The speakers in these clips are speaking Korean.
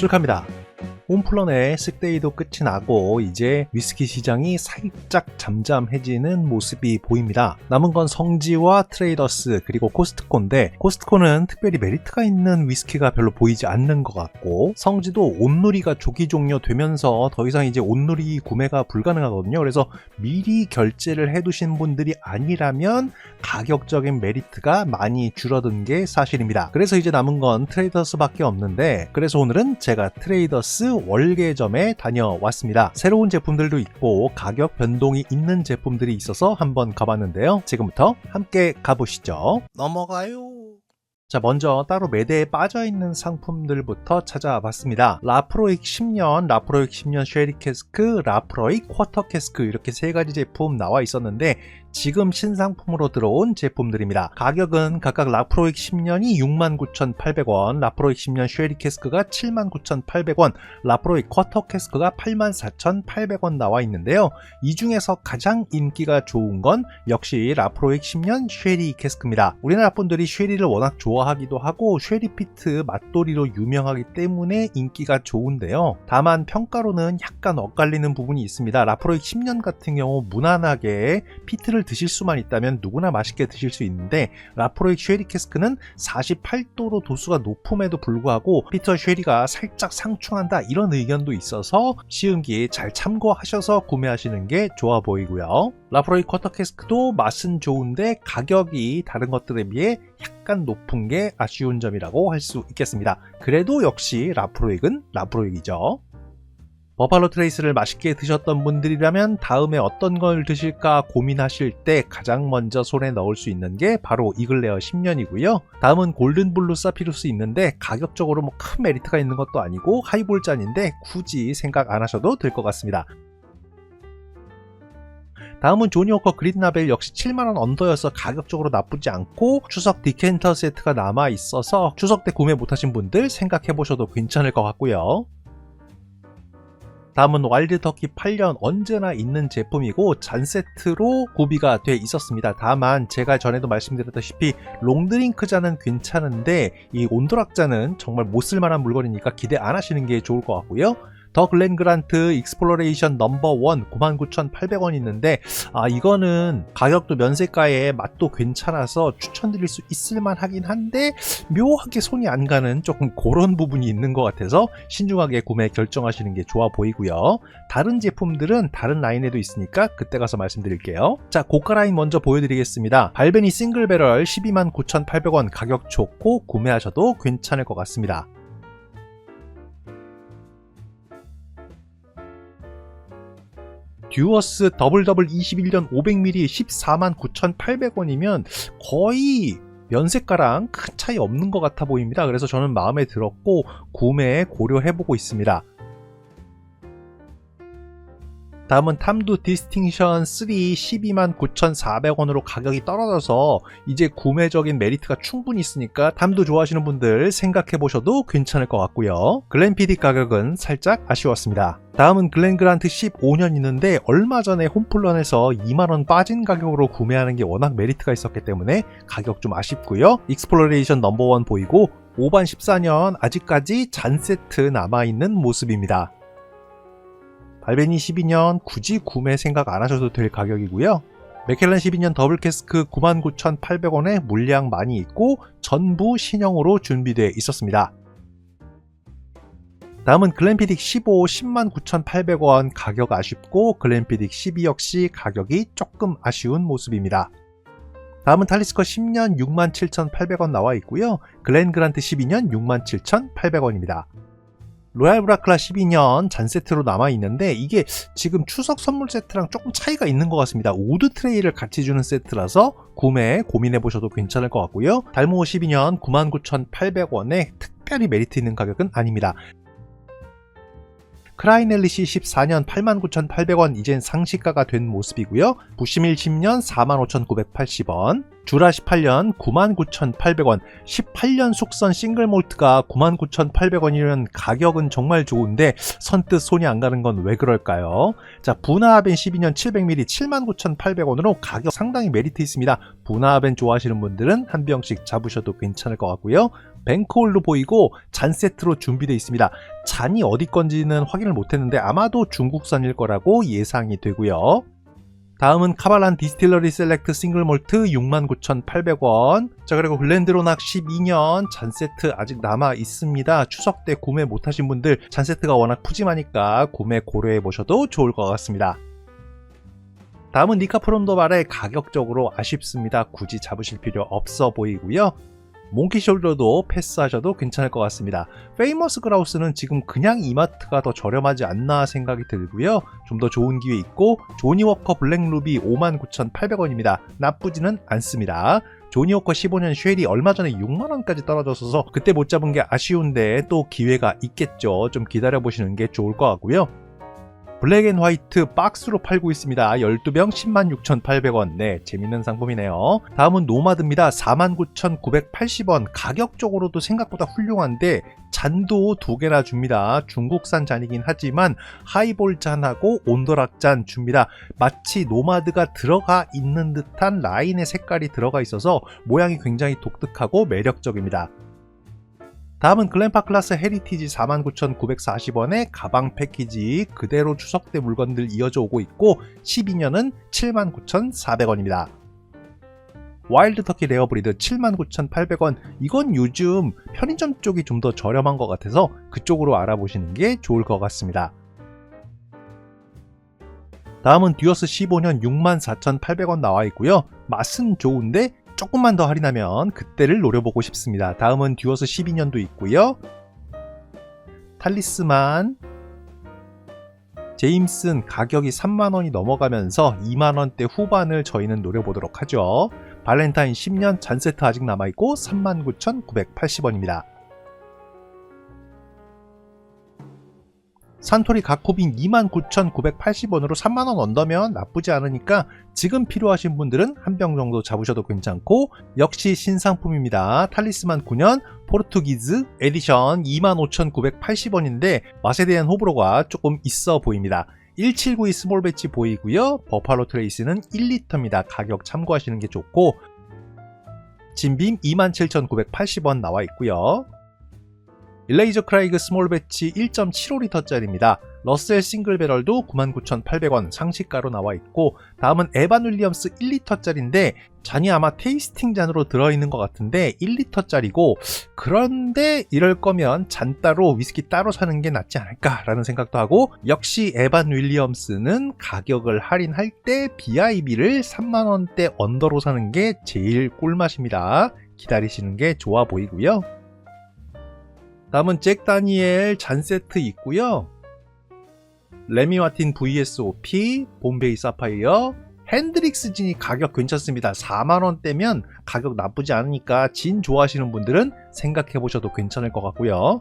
술카입니다. 홈플런의 쓱데이도 끝이 나고 이제 위스키 시장이 살짝 잠잠해지는 모습이 보입니다. 남은 건 성지와 트레이더스 그리고 코스트코인데 코스트코는 특별히 메리트가 있는 위스키가 별로 보이지 않는 것 같고 성지도 온누리가 조기 종료되면서 더 이상 이제 온누리 구매가 불가능하거든요. 그래서 미리 결제를 해두신 분들이 아니라면 가격적인 메리트가 많이 줄어든 게 사실입니다. 그래서 이제 남은 건 트레이더스밖에 없는데 그래서 오늘은 제가 트레이더스 월계점에 다녀왔습니다. 새로운 제품들도 있고 가격 변동이 있는 제품들이 있어서 한번 가봤는데요. 지금부터 함께 가보시죠. 넘어가요. 자, 먼저 따로 매대에 빠져 있는 상품들부터 찾아봤습니다. 라프로익 10년, 라프로익 10년 쉐리 캐스크, 라프로익 쿼터 캐스크 이렇게 세 가지 제품 나와 있었는데 지금 신상품으로 들어온 제품들입니다. 가격은 각각 라프로익 10년이 69,800원, 라프로익 10년 쉐리 캐스크가 79,800원, 라프로익 쿼터 캐스크가 84,800원 나와 있는데요. 이 중에서 가장 인기가 좋은 건 역시 라프로익 10년 쉐리 캐스크입니다. 우리나라 분들이 쉐리를 워낙 좋아하기도 하고 쉐리 피트 맛돌이로 유명하기 때문에 인기가 좋은데요. 다만 평가로는 약간 엇갈리는 부분이 있습니다. 라프로익 10년 같은 경우 무난하게 피트를 드실 수만 있다면 누구나 맛있게 드실 수 있는데 라프로익 쉐리 캐스크는 48도로 도수가 높음에도 불구하고 피터 쉐리가 살짝 상충한다 이런 의견도 있어서 시음기에 잘 참고하셔서 구매하시는 게 좋아 보이고요. 라프로익 쿼터 캐스크도 맛은 좋은데 가격이 다른 것들에 비해 약간 높은 게 아쉬운 점이라고 할 수 있겠습니다. 그래도 역시 라프로익은 라프로익이죠. 버팔로 트레이스를 맛있게 드셨던 분들이라면 다음에 어떤 걸 드실까 고민하실 때 가장 먼저 손에 넣을 수 있는 게 바로 이글레어 10년이고요. 다음은 골든블루 사피루스 있는데 가격적으로 뭐 큰 메리트가 있는 것도 아니고 하이볼 잔인데 굳이 생각 안 하셔도 될 것 같습니다. 다음은 조니 워커 그린라벨 역시 7만원 언더여서 가격적으로 나쁘지 않고 추석 디켄터 세트가 남아 있어서 추석 때 구매 못하신 분들 생각해보셔도 괜찮을 것 같고요. 다음은 와일드 터키 8년 언제나 있는 제품이고 잔 세트로 구비가 돼 있었습니다. 다만 제가 전에도 말씀드렸다시피 롱드링크 잔은 괜찮은데 이 온도락 잔은 정말 못 쓸만한 물건이니까 기대 안 하시는 게 좋을 것 같고요. 더 글렌 그란트 익스플로레이션 넘버 1 99,800원 있는데 아 이거는 가격도 면세가에 맛도 괜찮아서 추천드릴 수 있을만 하긴 한데 묘하게 손이 안 가는 조금 그런 부분이 있는 것 같아서 신중하게 구매 결정하시는 게 좋아 보이고요. 다른 제품들은 다른 라인에도 있으니까 그때 가서 말씀드릴게요. 자 고가 라인 먼저 보여드리겠습니다. 발베니 싱글 배럴 129,800원 가격 좋고 구매하셔도 괜찮을 것 같습니다 듀어스 더블 더블 21년 500ml 149,800원이면 거의 면세가랑 큰 차이 없는 것 같아 보입니다. 그래서 저는 마음에 들었고 구매 고려해보고 있습니다. 다음은 탐두 디스팅션 3 12만 9,400원으로 가격이 떨어져서 이제 구매적인 메리트가 충분히 있으니까 탐두 좋아하시는 분들 생각해 보셔도 괜찮을 것 같고요. 글렌피디 가격은 살짝 아쉬웠습니다. 다음은 글렌그란트 15년 있는데 얼마 전에 홈플런에서 2만원 빠진 가격으로 구매하는 게 워낙 메리트가 있었기 때문에 가격 좀 아쉽고요. 익스플로레이션 넘버원 보이고 5반 14년 아직까지 잔 세트 남아있는 모습입니다. 발베니 12년 굳이 구매 생각 안 하셔도 될 가격이고요. 맥켈란 12년 더블 캐스크 99,800원에 물량 많이 있고 전부 신형으로 준비되어 있었습니다. 다음은 글램피딕 15 109,800원 가격 아쉽고 글램피딕 12 역시 가격이 조금 아쉬운 모습입니다. 다음은 탈리스커 10년 67,800원 나와 있고요. 글렌 그란트 12년 67,800원입니다. 로얄 브라클라 12년 잔 세트로 남아 있는데 이게 지금 추석 선물 세트랑 조금 차이가 있는 것 같습니다. 우드 트레이를 같이 주는 세트라서 구매 고민해 보셔도 괜찮을 것 같고요. 달모 12년 99,800원에 특별히 메리트 있는 가격은 아닙니다. 크라이넬리시 14년 89,800원 이젠 상시가가 된 모습이고요. 부시밀 10년 45,980원, 주라 18년 99,800원, 18년 숙선 싱글 몰트가 99,800원이면 가격은 정말 좋은데 선뜻 손이 안 가는 건 왜 그럴까요? 자, 부나하벤 12년 700ml 79,800원으로 가격 상당히 메리트 있습니다. 부나하벤 좋아하시는 분들은 한 병씩 잡으셔도 괜찮을 것 같고요. 뱅크홀로 보이고 잔 세트로 준비되어 있습니다. 잔이 어디 건지는 확인을 못했는데 아마도 중국산일 거라고 예상이 되고요. 다음은 카발란 디스틸러리 셀렉트 싱글 몰트 69,800원. 자, 그리고 글렌드로낙 12년 잔 세트 아직 남아 있습니다. 추석 때 구매 못 하신 분들 잔 세트가 워낙 푸짐하니까 구매 고려해 보셔도 좋을 것 같습니다. 다음은 니카 프롬도발의 가격적으로 아쉽습니다. 굳이 잡으실 필요 없어 보이고요. 몽키 숄더도 패스하셔도 괜찮을 것 같습니다. 페이머스 그라우스는 지금 그냥 이마트가 더 저렴하지 않나 생각이 들고요. 좀 더 좋은 기회 있고 조니 워커 블랙루비 59,800원입니다. 나쁘지는 않습니다. 조니 워커 15년 쉘이 얼마 전에 6만원까지 떨어졌어서 그때 못 잡은 게 아쉬운데 또 기회가 있겠죠. 좀 기다려보시는 게 좋을 것 같고요. 블랙 앤 화이트 박스로 팔고 있습니다. 12병 106,800원. 네, 재밌는 상품이네요. 다음은 노마드입니다. 49,980원. 가격적으로도 생각보다 훌륭한데 잔도 두 개나 줍니다. 중국산 잔이긴 하지만 하이볼 잔하고 온도락 잔 줍니다. 마치 노마드가 들어가 있는 듯한 라인의 색깔이 들어가 있어서 모양이 굉장히 독특하고 매력적입니다. 다음은 글램파 클라스 헤리티지 49,940원의 가방 패키지 그대로 추석 때 물건들 이어져 오고 있고 12년은 79,400원입니다. 와일드 터키 레어 브리드 79,800원 이건 요즘 편의점 쪽이 좀 더 저렴한 것 같아서 그쪽으로 알아보시는 게 좋을 것 같습니다. 다음은 듀어스 15년 64,800원 나와 있고요. 맛은 좋은데 조금만 더 할인하면 그때를 노려보고 싶습니다. 다음은 듀어스 12년도 있고요. 탈리스만 제임슨 가격이 3만원이 넘어가면서 2만원대 후반을 저희는 노려보도록 하죠. 발렌타인 10년 잔세트 아직 남아있고 39,980원입니다. 산토리 가코빈 29,980원으로 3만원 언더면 나쁘지 않으니까 지금 필요하신 분들은 한 병 정도 잡으셔도 괜찮고 역시 신상품입니다. 탈리스만 9년 포르투기즈 에디션 25,980원인데 맛에 대한 호불호가 조금 있어 보입니다. 1792 스몰 배치 보이고요. 버팔로 트레이스는 1리터입니다. 가격 참고하시는 게 좋고 진빔 27,980원 나와 있고요. 일레이저 크라이그 스몰 배치 1.75리터짜리입니다. 러셀 싱글 배럴도 99,800원 상시가로 나와 있고 다음은 에반 윌리엄스 1리터짜리인데 잔이 아마 테이스팅 잔으로 들어있는 것 같은데 1리터짜리고 그런데 이럴 거면 잔 따로 위스키 따로 사는 게 낫지 않을까라는 생각도 하고 역시 에반 윌리엄스는 가격을 할인할 때 BIB를 3만원대 언더로 사는 게 제일 꿀맛입니다. 기다리시는 게 좋아 보이고요. 다음은 잭 다니엘 잔 세트 있고요. 레미 마틴 VSOP, 봄베이 사파이어, 핸드릭스 진이 가격 괜찮습니다. 4만원대면 가격 나쁘지 않으니까 진 좋아하시는 분들은 생각해 보셔도 괜찮을 것 같고요.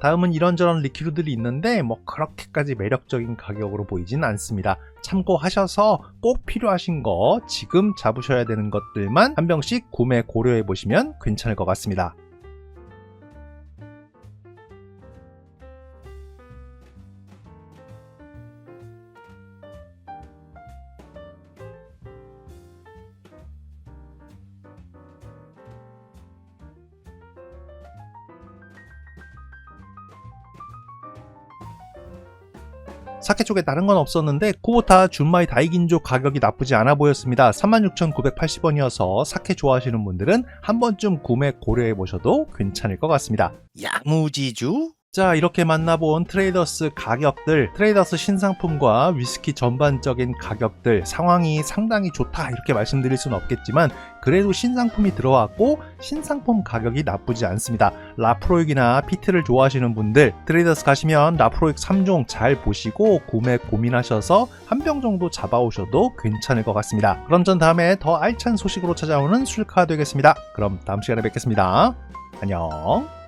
다음은 이런저런 리퀴드들이 있는데 뭐 그렇게까지 매력적인 가격으로 보이진 않습니다. 참고하셔서 꼭 필요하신 거 지금 잡으셔야 되는 것들만 한 병씩 구매 고려해 보시면 괜찮을 것 같습니다. 사케 쪽에 다른 건 없었는데 쿠보타 준마이 다이긴조 가격이 나쁘지 않아 보였습니다. 36,980원이어서 사케 좋아하시는 분들은 한 번쯤 구매 고려해 보셔도 괜찮을 것 같습니다. 야무지주? 자 이렇게 만나본 트레이더스 가격들 트레이더스 신상품과 위스키 전반적인 가격들 상황이 상당히 좋다 이렇게 말씀드릴 수는 없겠지만 그래도 신상품이 들어왔고 신상품 가격이 나쁘지 않습니다. 라프로익이나 피트를 좋아하시는 분들 트레이더스 가시면 라프로익 3종 잘 보시고 구매 고민하셔서 한 병 정도 잡아오셔도 괜찮을 것 같습니다. 그럼 전 다음에 더 알찬 소식으로 찾아오는 술카 되겠습니다. 그럼 다음 시간에 뵙겠습니다. 안녕